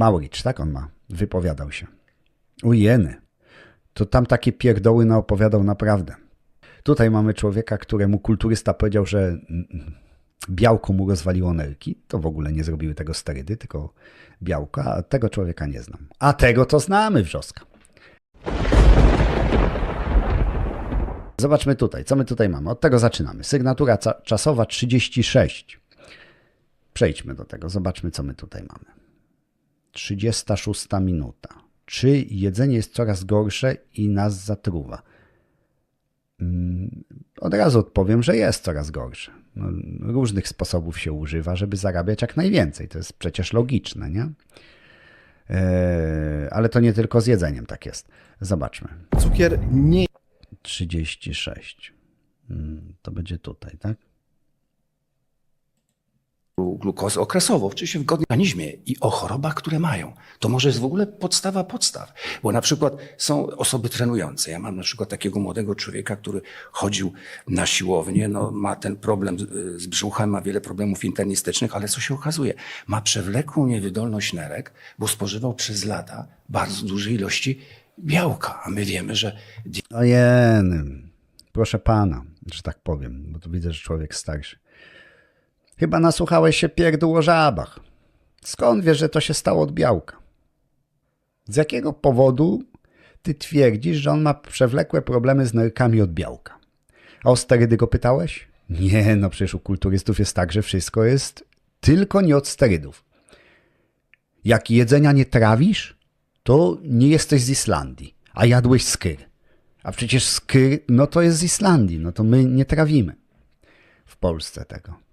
Mauricz, tak on ma, wypowiadał się. Ujeny. To tam takie pierdoły naopowiadał naprawdę. Tutaj mamy człowieka, któremu kulturysta powiedział, że białko mu rozwaliło nerki. To w ogóle nie zrobiły tego sterydy, tylko białko, a tego człowieka nie znam. A tego to znamy, wrzoska. Zobaczmy tutaj, co my tutaj mamy. Od tego zaczynamy. Sygnatura czasowa 36. Przejdźmy do tego, zobaczmy, co my tutaj mamy. 36 minuta. Czy jedzenie jest coraz gorsze i nas zatruwa? Mm, Od razu odpowiem, że jest coraz gorsze. No, różnych sposobów się używa, żeby zarabiać jak najwięcej. To jest przecież logiczne, nie? Eee, ale to nie tylko z jedzeniem tak jest. Zobaczmy. Cukier nie 36. Mm, To będzie tutaj, tak? Glukozy okresowo, oczywiście w godnym organizmie i o chorobach, które mają. To może jest w ogóle podstawa podstaw. Bo na przykład są osoby trenujące. Ja mam na przykład takiego młodego człowieka, który chodził na siłownię, no, ma ten problem z- brzuchem, ma wiele problemów internistycznych, ale co się okazuje? Ma przewlekłą niewydolność nerek, bo spożywał przez lata bardzo duże ilości białka. A my wiemy, że Ojeny, proszę pana, że tak powiem, bo tu widzę, że człowiek starszy. Chyba nasłuchałeś się pierdół o żabach. Skąd wiesz, że to się stało od białka? Z jakiego powodu ty twierdzisz, że on ma przewlekłe problemy z nerkami od białka? A o sterydy go pytałeś? Nie, no przecież u kulturystów jest tak, że wszystko jest tylko nie od sterydów. Jak jedzenia nie trawisz, to nie jesteś z Islandii, a jadłeś skyr. A przecież skyr, no to jest z Islandii, no to my nie trawimy w Polsce tego.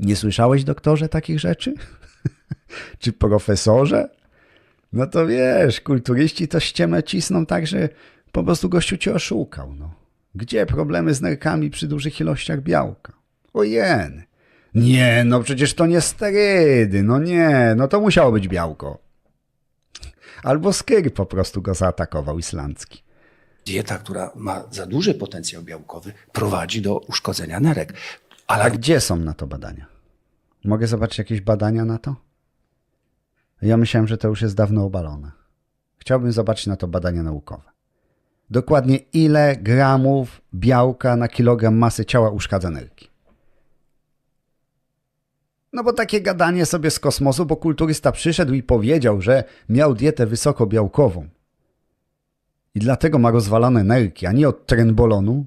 Nie słyszałeś, doktorze, takich rzeczy? Czy profesorze? No to wiesz, kulturyści to ściemę cisną tak, że po prostu gościu cię oszukał. No. Gdzie problemy z nerkami przy dużych ilościach białka? Ojen. Nie, no przecież to nie sterydy, no nie, no to musiało być białko. Albo skyr po prostu go zaatakował islandzki. dieta, która ma za duży potencjał białkowy, prowadzi do uszkodzenia nerek. A Ale gdzie są na to badania? Mogę zobaczyć jakieś badania na to? Ja myślałem, że to już jest dawno obalone. Chciałbym zobaczyć na to badania naukowe. Dokładnie ile gramów białka na kilogram masy ciała uszkadza nerki. No bo takie gadanie sobie z kosmosu, bo kulturysta przyszedł i powiedział, że miał dietę wysokobiałkową. I dlatego ma rozwalone nerki, a nie od trenbolonu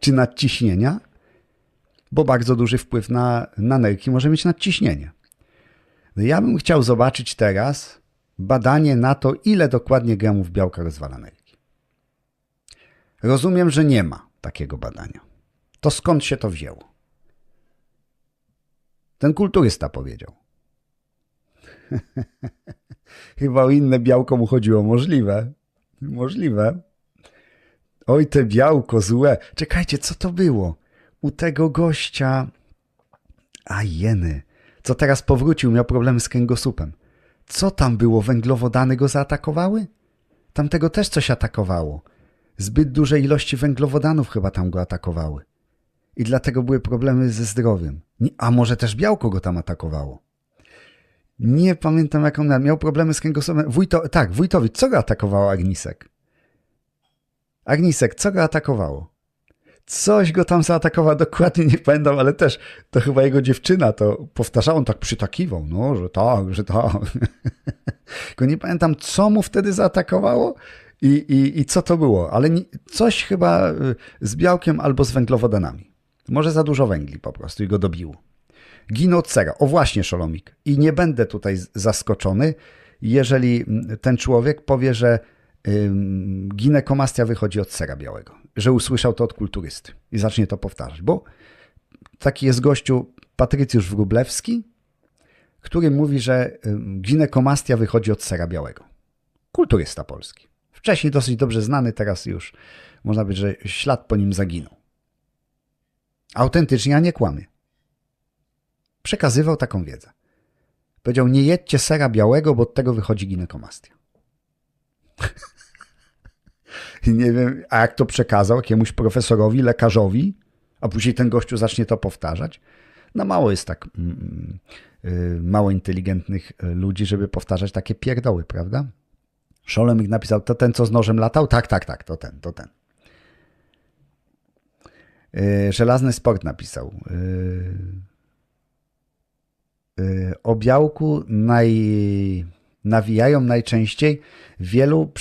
czy nadciśnienia, bo bardzo duży wpływ na, na nerki może mieć nadciśnienie. No Ja bym chciał zobaczyć teraz badanie na to, ile dokładnie gramów białka rozwala nerki. Rozumiem, że nie ma takiego badania. To skąd się to wzięło? Ten kulturysta powiedział. Chyba o inne białko mu chodziło. Możliwe. Możliwe. Oj, te białko złe. Czekajcie, co to było? U tego gościa. A jeny. Co teraz powrócił, miał problemy z kręgosłupem. Co tam było? Węglowodany go zaatakowały? Tamtego też coś atakowało. Zbyt duże ilości węglowodanów chyba tam go atakowały. I dlatego były problemy ze zdrowiem. A może też białko go tam atakowało? Nie pamiętam, jak on miał. Problemy z kręgosłupem. Wójto, tak, Wójtowicz. Co go atakowało Agnisek? Agnisek, co go atakowało? Coś go tam zaatakowało, dokładnie nie pamiętam, ale też to chyba jego dziewczyna to powtarzała, on tak przytakiwał, no, że tak, że tak. Tylko nie pamiętam, co mu wtedy zaatakowało i, i, i co to było, ale nie, coś chyba y, z białkiem albo z węglowodanami. Może za dużo węgli po prostu i go dobiło. Ginął od sera. O właśnie, Szolomik. I nie będę tutaj zaskoczony, jeżeli mm, ten człowiek powie, że ginekomastia wychodzi od sera białego. Że usłyszał to od kulturysty i zacznie to powtarzać. Bo taki jest gościu Patrycjusz Wróblewski, który mówi, że ginekomastia wychodzi od sera białego. Kulturysta polski. Wcześniej dosyć dobrze znany, teraz już można powiedzieć, że ślad po nim zaginął. Autentycznie, a nie kłamie przekazywał taką wiedzę. Powiedział, nie jedźcie sera białego, bo od tego wychodzi ginekomastia. Nie wiem, a jak to przekazał jakiemuś profesorowi, lekarzowi, a później ten gościu zacznie to powtarzać. No mało jest tak mm, y, mało inteligentnych y, ludzi, żeby powtarzać takie pierdoły, prawda? Szolemik napisał, to ten, co z nożem latał? Tak, tak, tak, to ten, to ten. Y, Żelazny Sport napisał. O białku naj... nawijają najczęściej. Wielu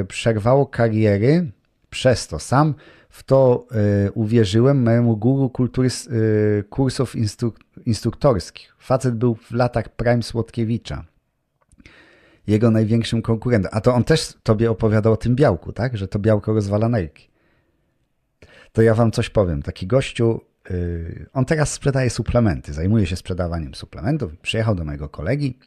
y, przerwało kariery przez to. Sam w to y, uwierzyłem mojemu guru kultury, y, kursów instruk- instruktorskich. Facet był w latach prime Słodkiewicza. Jego największym konkurentem. A to on też tobie opowiadał o tym białku, tak? Że to białko rozwala nerki. To ja wam coś powiem. Taki gościu, y, on teraz sprzedaje suplementy, zajmuje się sprzedawaniem suplementów. Przyjechał do mojego kolegi.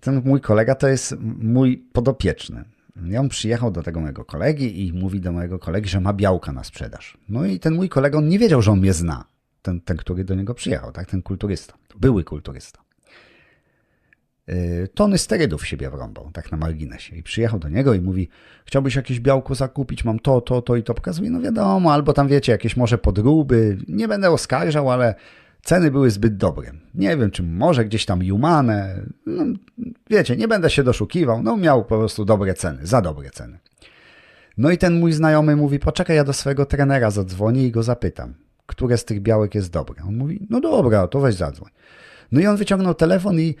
Ten mój kolega to jest mój podopieczny. I on przyjechał do tego mojego kolegi i mówi do mojego kolegi, że ma białka na sprzedaż. No i ten mój kolega, on nie wiedział, że on mnie zna. Ten, ten który do niego przyjechał, tak? Ten kulturysta. Były kulturysta. Yy, tony sterydów siebie wrąbał, tak na marginesie. I przyjechał do niego i mówi, chciałbyś jakieś białko zakupić, mam to, to, to i to. Pokazuje, no wiadomo, albo tam wiecie, jakieś może podróby. Nie będę oskarżał, ale ceny były zbyt dobre. Nie wiem, czy może gdzieś tam Humane. No, wiecie, nie będę się doszukiwał. No miał po prostu dobre ceny, za dobre ceny. No i ten mój znajomy mówi, poczekaj, ja do swojego trenera zadzwonię i go zapytam, które z tych białek jest dobre. On mówi, no dobra, to weź zadzwoń. No i on wyciągnął telefon i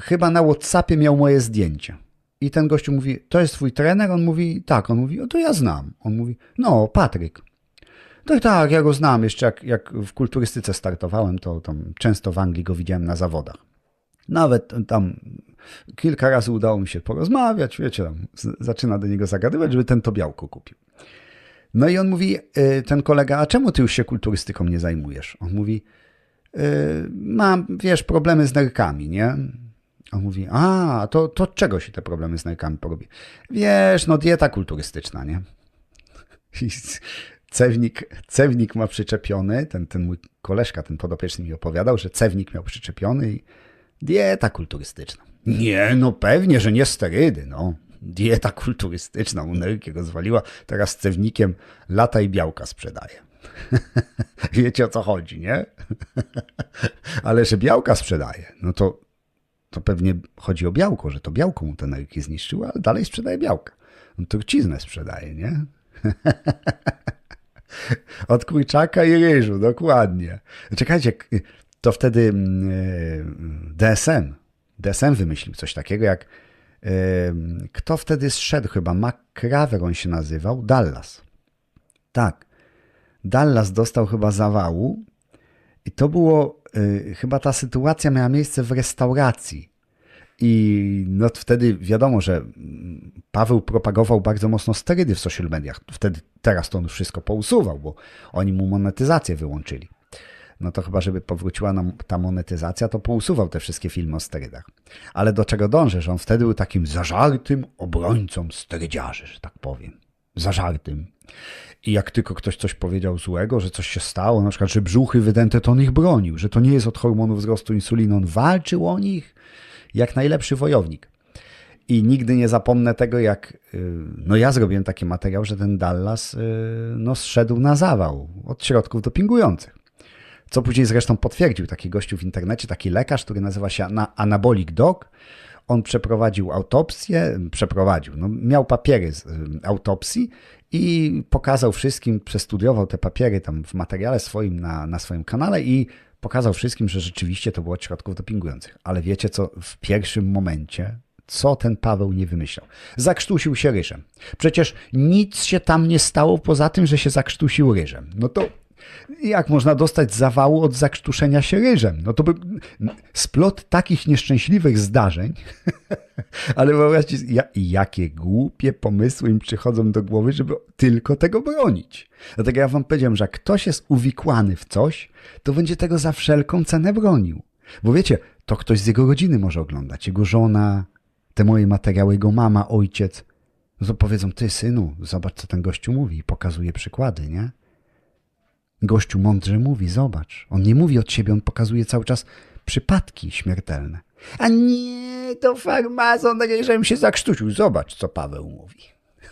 chyba na Whatsappie miał moje zdjęcie. I ten gościu mówi, to jest twój trener? On mówi, tak. On mówi, o to ja znam. On mówi, no, Patryk. Tak, tak, ja go znam. Jeszcze jak, jak w kulturystyce startowałem, to tam często w Anglii go widziałem na zawodach. Nawet tam kilka razy udało mi się porozmawiać, wiecie, tam zaczyna do niego zagadywać, żeby ten to białko kupił. No i on mówi, y, ten kolega, a czemu ty już się kulturystyką nie zajmujesz? On mówi, y, mam, wiesz, problemy z nerkami, nie? On mówi, a, to, to czego się te problemy z nerkami porobi? Wiesz, no dieta kulturystyczna, nie? cewnik, cewnik ma przyczepiony, ten, ten mój koleżka, ten podopieczny mi opowiadał, że cewnik miał przyczepiony i dieta kulturystyczna. Nie, no pewnie, że nie sterydy, no. Dieta kulturystyczna, mu nerki rozwaliła, teraz z cewnikiem lata i białka sprzedaje. Wiecie o co chodzi, nie? Ale że białka sprzedaje, no to, to pewnie chodzi o białko, że to białko mu te nerki zniszczyło, ale dalej sprzedaje białka. No truciznę sprzedaje, nie? Od kurczaka i ryżu, dokładnie. Czekajcie, to wtedy mm, e, DSM, DSM wymyślił coś takiego jak, e, kto wtedy zszedł chyba, McCraver on się nazywał, Dallas. Tak, Dallas dostał chyba zawału i to było, y, chyba ta sytuacja miała miejsce w restauracji. I no wtedy wiadomo, że mm, Paweł propagował bardzo mocno sterydy w social mediach. Wtedy, teraz to on wszystko pousuwał, bo oni mu monetyzację wyłączyli. No to chyba, żeby powróciła nam ta monetyzacja, to pousuwał te wszystkie filmy o sterydach. Ale do czego dążę, że on wtedy był takim zażartym obrońcą sterydziarzy, że tak powiem. Zażartym. I jak tylko ktoś coś powiedział złego, że coś się stało, na przykład, że brzuchy wydęte, to on ich bronił, że to nie jest od hormonów wzrostu insuliny, on walczył o nich jak najlepszy wojownik. I nigdy nie zapomnę tego, jak y, no ja zrobiłem taki materiał, że ten Dallas y, no, zszedł na zawał od środków dopingujących. Co później zresztą potwierdził taki gościu w internecie, taki lekarz, który nazywa się Ana- Anabolic Dog. On przeprowadził autopsję, przeprowadził, no, miał papiery z y, autopsji i pokazał wszystkim, przestudiował te papiery tam w materiale swoim na, na swoim kanale i pokazał wszystkim, że rzeczywiście to było od środków dopingujących. Ale wiecie co, w pierwszym momencie, co ten Paweł nie wymyślał? Zakrztusił się ryżem. Przecież nic się tam nie stało poza tym, że się zakrztusił ryżem. No to jak można dostać zawału od zakrztuszenia się ryżem? No to by splot takich nieszczęśliwych zdarzeń, ale wyobraźcie, sobie, ja, jakie głupie pomysły im przychodzą do głowy, żeby tylko tego bronić. Dlatego ja wam powiedziałem, że jak ktoś jest uwikłany w coś, to będzie tego za wszelką cenę bronił. Bo wiecie, to ktoś z jego rodziny może oglądać, jego żona, te moje materiały, jego mama, ojciec. No to powiedzą, ty synu, zobacz co ten gościu mówi i pokazuje przykłady, nie? Gościu mądrze mówi, zobacz. On nie mówi od siebie, on pokazuje cały czas przypadki śmiertelne. A nie, to farmazon ryżem się zakrztusił. Zobacz, co Paweł mówi.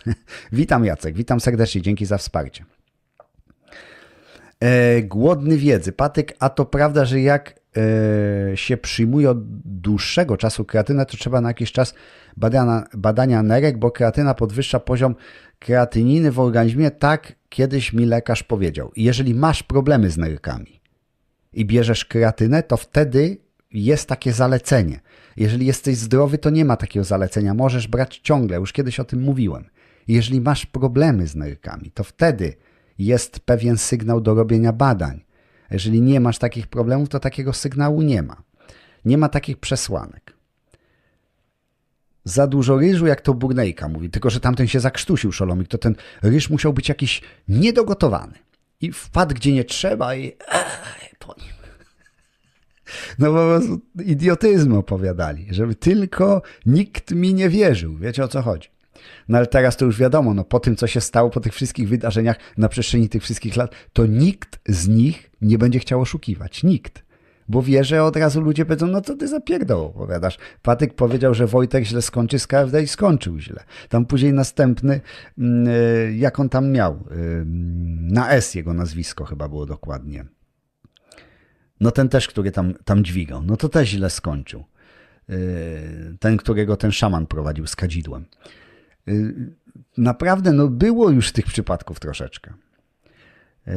witam Jacek, witam serdecznie, dzięki za wsparcie. E, głodny wiedzy. Patyk, a to prawda, że jak e, się przyjmuje od dłuższego czasu kreatynę, to trzeba na jakiś czas badania, badania nerek, bo kreatyna podwyższa poziom kreatyniny w organizmie. Tak kiedyś mi lekarz powiedział. I jeżeli masz problemy z nerkami i bierzesz kreatynę, to wtedy jest takie zalecenie. Jeżeli jesteś zdrowy, to nie ma takiego zalecenia. Możesz brać ciągle, już kiedyś o tym mówiłem. Jeżeli masz problemy z nerkami, to wtedy jest pewien sygnał do robienia badań. Jeżeli nie masz takich problemów, to takiego sygnału nie ma. Nie ma takich przesłanek. Za dużo ryżu, jak to Burnejka mówi, tylko że tamten się zakrztusił szolomik, to ten ryż musiał być jakiś niedogotowany. I wpadł gdzie nie trzeba i po nim. No po prostu idiotyzm opowiadali, żeby tylko nikt mi nie wierzył. Wiecie o co chodzi? No ale teraz to już wiadomo, no po tym co się stało, po tych wszystkich wydarzeniach na przestrzeni tych wszystkich lat, to nikt z nich nie będzie chciał oszukiwać. Nikt. Bo wie, że od razu ludzie powiedzą, no co ty za pierdoło opowiadasz. Patyk powiedział, że Wojtek źle skończy z KFD i skończył źle. Tam później następny, mm, y, jak on tam miał, y, na S jego nazwisko chyba było dokładnie. No ten też, który tam, tam dźwigał, no to też źle skończył. Y, Ten, którego ten szaman prowadził z kadzidłem. Y, Naprawdę, no było już tych przypadków troszeczkę. Y,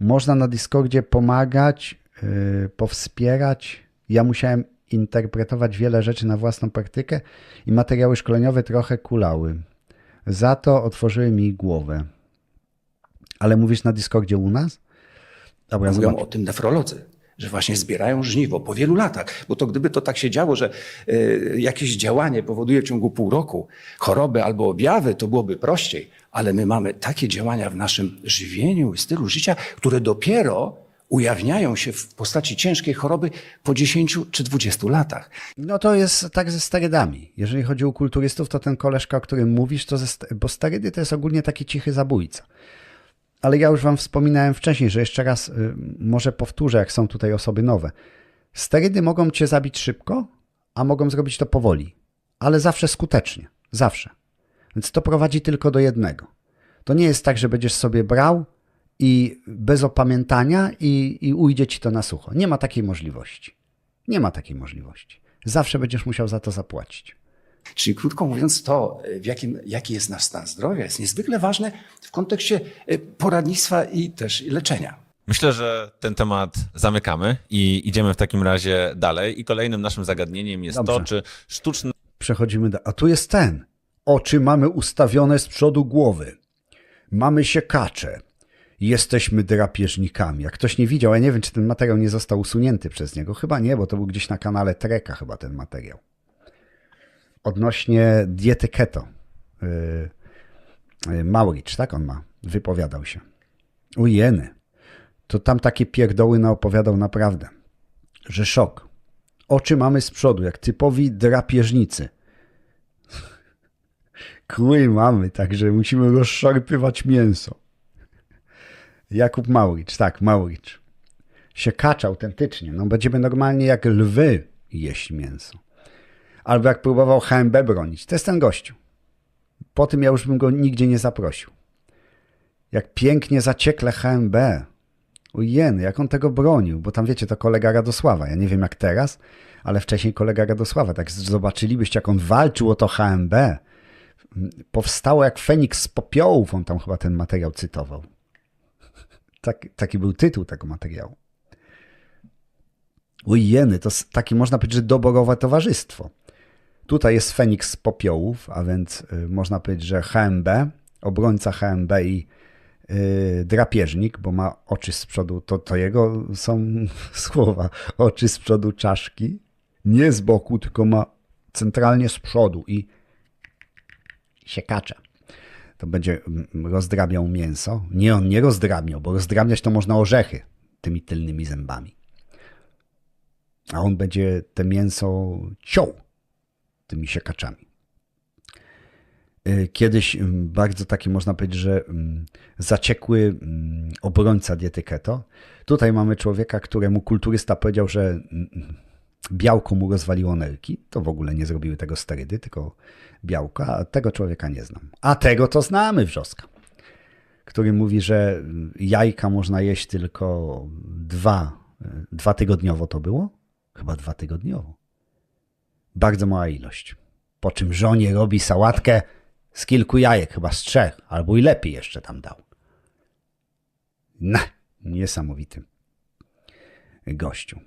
Można na Discordzie pomagać, y, powspierać. Ja musiałem interpretować wiele rzeczy na własną praktykę i materiały szkoleniowe trochę kulały. Za to otworzyły mi głowę. Ale mówisz na Discordzie u nas? Dobra, Mówią zobacz. o tym nefrolodzy, że właśnie zbierają żniwo po wielu latach. Bo to gdyby to tak się działo, że y, jakieś działanie powoduje w ciągu pół roku choroby albo objawy, to byłoby prościej. Ale my mamy takie działania w naszym żywieniu i stylu życia, które dopiero ujawniają się w postaci ciężkiej choroby po 10 czy 20 latach. No to jest tak ze sterydami. Jeżeli chodzi o kulturystów, to ten koleżka, o którym mówisz, to ze, bo sterydy to jest ogólnie taki cichy zabójca. Ale ja już wam wspominałem wcześniej, że jeszcze raz y, może powtórzę, jak są tutaj osoby nowe. Sterydy mogą cię zabić szybko, a mogą zrobić to powoli, ale zawsze skutecznie. Zawsze. Więc to prowadzi tylko do jednego. To nie jest tak, że będziesz sobie brał i bez opamiętania i, i ujdzie ci to na sucho. Nie ma takiej możliwości. Nie ma takiej możliwości. Zawsze będziesz musiał za to zapłacić. Czyli krótko mówiąc, to w jakim, jaki jest nasz stan zdrowia jest niezwykle ważne w kontekście y, poradnictwa i też leczenia. Myślę, że ten temat zamykamy i idziemy w takim razie dalej. I kolejnym naszym zagadnieniem jest Dobrze. to, czy sztuczne Przechodzimy do. A tu jest ten. Oczy mamy ustawione z przodu głowy. Mamy siekacze. Jesteśmy drapieżnikami. Jak ktoś nie widział, ja nie wiem, czy ten materiał nie został usunięty przez niego. Chyba nie, bo to był gdzieś na kanale Treka chyba ten materiał. Odnośnie diety keto. Yy, yy, Mauricz, tak on ma, wypowiadał się. Ujeny. To tam takie pierdoły naopowiadał naprawdę. Że szok. Oczy mamy z przodu, jak typowi drapieżnicy. Kły mamy, także musimy rozszarpywać mięso. Jakub Mauricz, tak, Mauricz. Siekacz autentycznie. No będziemy normalnie jak lwy jeść mięso. Albo jak próbował HMB bronić. To jest ten gościu. Po tym ja już bym go nigdzie nie zaprosił. Jak pięknie zaciekle HMB. Ujeny, jak on tego bronił, bo tam wiecie, to kolega Radosława. Ja nie wiem jak teraz, ale wcześniej kolega Radosława. Tak zobaczylibyście, jak on walczył o to HMB. Powstało jak Feniks z popiołów, on tam chyba ten materiał cytował. Tak, taki był tytuł tego materiału. Ujeny, to takie można powiedzieć, że doborowe towarzystwo. Tutaj jest Feniks z popiołów, a więc y, można powiedzieć, że HMB, obrońca HMB i y, drapieżnik, bo ma oczy z przodu, to, to jego są słowa, oczy z przodu czaszki, nie z boku, tylko ma centralnie z przodu i siekacze. To będzie mm, rozdrabiał mięso. Nie, on nie rozdrabniał, bo rozdrabniać to można orzechy tymi tylnymi zębami. A on będzie te mięso ciął tymi siekaczami. Y, Kiedyś ym, bardzo taki, można powiedzieć, że ym, zaciekły ym, obrońca diety keto. Tutaj mamy człowieka, któremu kulturysta powiedział, że białko mu rozwaliło nerki. To w ogóle nie zrobiły tego sterydy, tylko białko, a tego człowieka nie znam. A tego to znamy, wrzoska. który mówi, że jajka można jeść tylko dwa, dwa tygodniowo to było? Chyba dwa tygodniowo. Bardzo mała ilość. Po czym żonie robi sałatkę z kilku jajek, chyba z trzech, albo i lepiej jeszcze tam dał. No, niesamowitym gościu.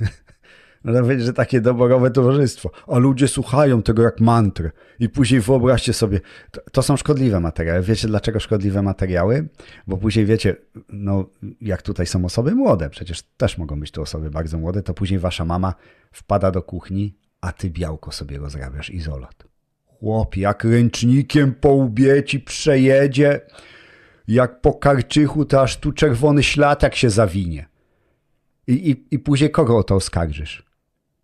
To wiecie, że takie doborowe towarzystwo. A ludzie słuchają tego jak mantry. I później wyobraźcie sobie, to, to są szkodliwe materiały. Wiecie dlaczego szkodliwe materiały? Bo później wiecie, no jak tutaj są osoby młode, przecież też mogą być to osoby bardzo młode, to później wasza mama wpada do kuchni, a ty białko sobie rozrabiasz izolat. Chłop, jak ręcznikiem po łbie ci przejedzie, jak po karczychu, to aż tu czerwony ślad jak się zawinie. I, i, I później kogo o to oskarżysz?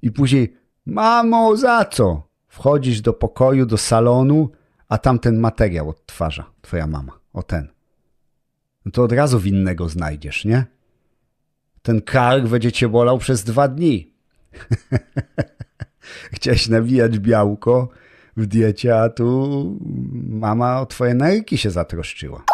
I później, mamo, za co? Wchodzisz do pokoju, do salonu, a tam ten materiał odtwarza twoja mama. O ten. No to od razu winnego znajdziesz, nie? Ten kark będzie cię bolał przez dwa dni. Chciałeś nawijać białko w diecie, a tu mama o twoje nerki się zatroszczyła.